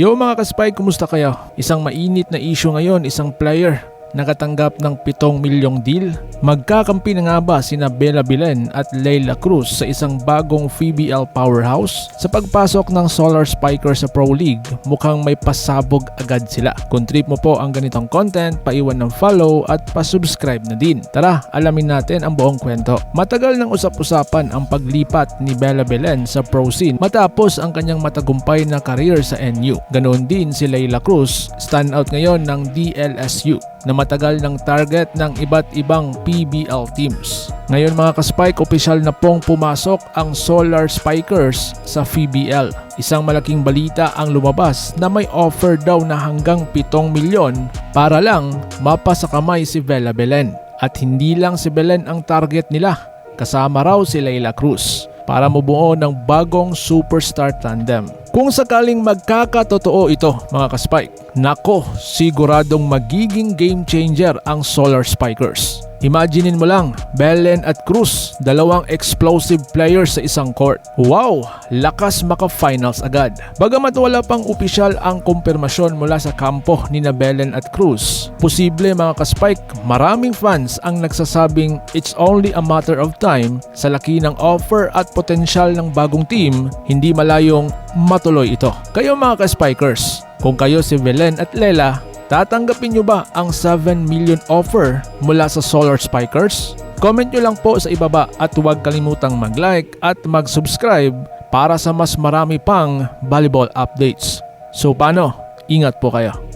Yo mga kaspy, kumusta kayo? Isang mainit na issue ngayon, isang player nakatanggap ng 7 milyong deal. Magkakampi na nga ba sina Bella Bilen at Leila Cruz sa isang bagong PBL powerhouse? Sa pagpasok ng Solar Spiker sa Pro League, mukhang may pasabog agad sila. Kung trip mo po ang ganitong content, paiwan ng follow at pasubscribe na din. Tara, alamin natin ang buong kwento. Matagal nang usap-usapan ang paglipat ni Bella Belen sa pro scene matapos ang kanyang matagumpay na career sa NU. Ganoon din si Leila Cruz, standout ngayon ng DLSU na matagal ng target ng iba't ibang PBL teams. Ngayon mga ka-Spike, opisyal na pong pumasok ang Solar Spikers sa PBL. Isang malaking balita ang lumabas na may offer daw na hanggang 7 milyon para lang mapa kamay si Bella Belen. At hindi lang si Belen ang target nila, kasama raw si Leila Cruz para mabuo ng bagong superstar tandem. Kung sakaling magkakatotoo ito mga ka-Spike, nako siguradong magiging game changer ang Solar Spikers. Imaginein mo lang, Belen at Cruz, dalawang explosive players sa isang court. Wow! Lakas maka-finals agad. Bagamat wala pang opisyal ang kumpirmasyon mula sa kampo ni na Belen at Cruz, posible mga ka-spike, maraming fans ang nagsasabing it's only a matter of time sa laki ng offer at potensyal ng bagong team, hindi malayong matuloy ito. Kayo mga ka-spikers, kung kayo si Belen at Lela, Tatanggapin nyo ba ang 7 million offer mula sa Solar Spikers? Comment nyo lang po sa ibaba at huwag kalimutang mag-like at mag-subscribe para sa mas marami pang volleyball updates. So paano? Ingat po kayo.